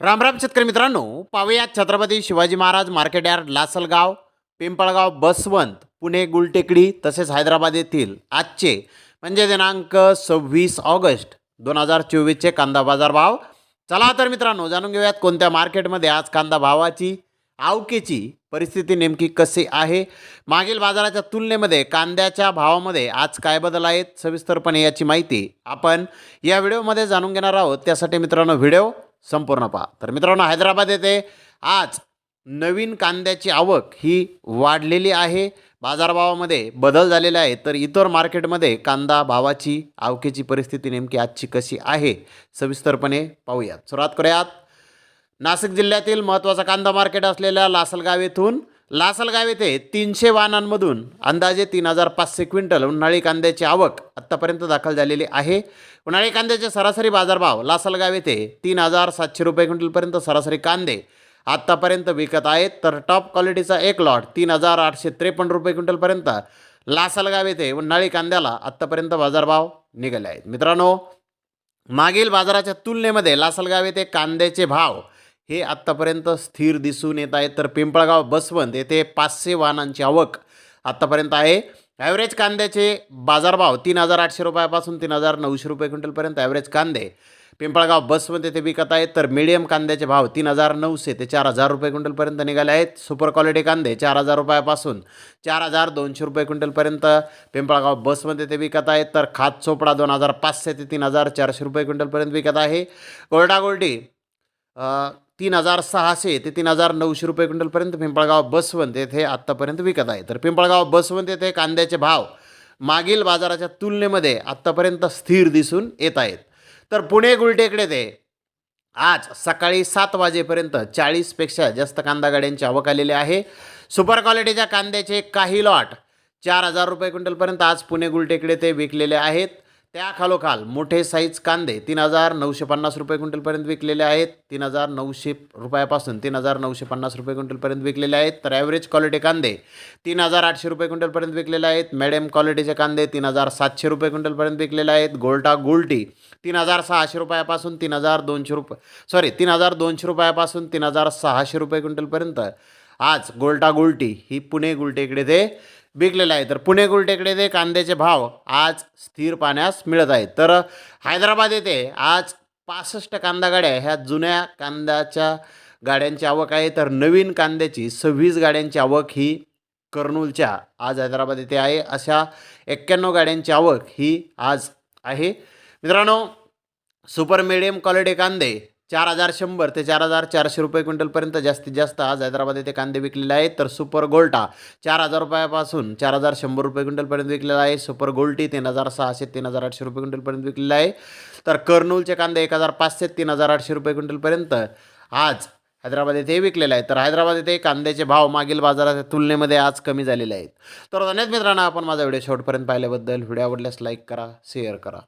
राम राम शेतकरी मित्रांनो पाहूयात छत्रपती शिवाजी महाराज मार्केट यार्ड लासलगाव पिंपळगाव बसवंत पुणे गुलटेकडी तसेच हैदराबाद येथील आजचे म्हणजे दिनांक सव्वीस ऑगस्ट दोन हजार चोवीसचे कांदा बाजार भाव. चला तर मित्रांनो जाणून घेऊयात कोणत्या मार्केटमध्ये आज कांदा भावाची आवकेची परिस्थिती नेमकी कशी आहे? मागील बाजाराच्या तुलनेमध्ये कांद्याच्या भावामध्ये आज काय बदल आहेत? सविस्तरपणे याची माहिती आपण या व्हिडिओमध्ये जाणून घेणार आहोत. त्यासाठी मित्रांनो व्हिडिओ संपूर्ण पहा. तर मित्रांनो हैदराबाद येथे आज नवीन कांद्याची आवक ही वाढलेली आहे. बाजारभावामध्ये बदल झालेला आहे तर इतर मार्केटमध्ये कांदा भावाची आवकेची परिस्थिती नेमकी आजची कशी आहे सविस्तरपणे पाहूयात. सुरुवात करूयात. नाशिक जिल्ह्यातील महत्त्वाचा कांदा मार्केट असलेल्या लासलगाव येथून लासलगाव येथे तीनशे वाहनांमधून अंदाजे तीन हजार पाचशे क्विंटल उन्हाळी कांद्याची आवक आत्तापर्यंत दाखल झालेली आहे. उन्हाळी कांद्याचे सरासरी बाजारभाव लासलगाव येथे तीन हजार सातशे रुपये क्विंटलपर्यंत सरासरी कांदे आत्तापर्यंत विकत आहेत. तर टॉप क्वालिटीचा एक लॉट तीन हजार आठशे त्रेपन्न रुपये क्विंटलपर्यंत लासलगाव येथे उन्हाळी कांद्याला आत्तापर्यंत बाजारभाव निघाले आहेत. मित्रांनो मागील बाजाराच्या तुलनेमध्ये लासलगाव येथे कांद्याचे भाव हे आत्तापर्यंत स्थिर दिसून येत आहेत. तर पिंपळगाव बसवंत येथे पाचशे वाहनांची आवक आत्तापर्यंत आहे. ॲव्हरेज कांद्याचे बाजारभाव तीन हजार आठशे रुपयापासून तीन हजार नऊशे रुपये क्विंटलपर्यंत ॲव्हरेज कांदे. पिंपळगाव बसवंत येथे विकत आहेत. तर मिडियम कांद्याचे भाव तीन हजार नऊशे ते चार हजार रुपये क्विंटलपर्यंत निघाले आहेत. सुपर क्वालिटी कांदे चार हजार रुपयापासून चार हजार दोनशे रुपये क्विंटलपर्यंत. पिंपळगाव बसमध्ये ते विकत आहेत. तर खात चोपडा दोन हजार पाचशे ते तीन हजार चारशे रुपये क्विंटलपर्यंत विकत आहे. गोल्डा गोल्डी तीन हजार सहाशे ते तीन हजार नऊशे रुपये क्विंटलपर्यंत पिंपळगाव बसवंत येथे आत्तापर्यंत विकत आहे. तर पिंपळगाव बसवंत येथे कांद्याचे भाव मागील बाजाराच्या तुलनेमध्ये आत्तापर्यंत स्थिर दिसून येत आहेत. तर पुणे गुलटेकडे ते आज सकाळी सात वाजेपर्यंत चाळीसपेक्षा जास्त कांदा गाड्यांची आवक आलेली आहे. सुपर क्वालिटीच्या कांद्याचे काही लॉट चार हजार रुपये क्विंटलपर्यंत आज पुणे गुलटेकडे ते विकलेले आहेत. त्या खालोखाल मोठे साईज कांदे तीन हजार नऊशे पन्नास रुपये क्विंटलपर्यंत विकलेले आहेत. तीन हजार नऊशे रुपयापासून तीन हजार नऊशे पन्नास रुपये क्विंटलपर्यंत विकलेले आहेत. तर ॲव्हरेज क्वालिटी कांदे तीन हजार आठशे रुपये क्विंटलपर्यंत विकलेले आहेत. मॅडियम क्वालिटीचे कांदे तीन हजार सातशे रुपये क्विंटलपर्यंत विकलेले आहेत. गोल्टा गोल्टी तीन हजार सहाशे रुपयापासून तीन हजार दोनशे रुपये सॉरी तीन हजार दोनशे रुपयापासून तीन हजार सहाशे रुपये क्विंटलपर्यंत. आज गोल्टा गोल्टी ही पुणे गुलटेकडे ते विकलेलं आहे. तर पुणे गुलटेकडे ते कांद्याचे भाव आज स्थिर पाण्यास मिळत आहेत. तर हैदराबाद येथे आज पासष्ट कांदा गाड्या ह्या जुन्या कांद्याच्या गाड्यांची आवक आहे. तर नवीन कांद्याची सव्वीस गाड्यांची आवक ही कर्नूलच्या आज हैदराबाद येथे आहे. अशा एक्क्याण्णव गाड्यांची आवक ही आज आहे. मित्रांनो सुपर मिडियम क्वालिटी कांदे चार हजार शंभर ते चार हजार चारशे रुपये क्विंटलपर्यंत जास्तीत जास्त आज हैदराबाद येथे कांदे विकलेले आहेत. तर सुपर गोल्टा चार हजार रुपयापासून चार हजार शंभर रुपये क्विंटलपर्यंत विकलेला आहे. सुपर गोल्टी तीन हजार सहाशे तीन हजार आठशे रुपये क्विंटलपर्यंत विकलेला आहे. तर कर्नूलचे कांदे एक हजार पाचशे तीन हजार आठशे रुपये क्विंटलपर्यंत आज हैदराबाद येथे विकलेला आहे तर हैदराबाद येथे कांद्याचे भाव मागील बाजाराच्या तुलनेमध्ये आज कमी झालेले आहेत. तर धन्यवाद मित्रांनो आपण माझा व्हिडिओ शेवटपर्यंत पाहिल्याबद्दल. व्हिडिओ आवडल्यास लाईक करा शेअर करा.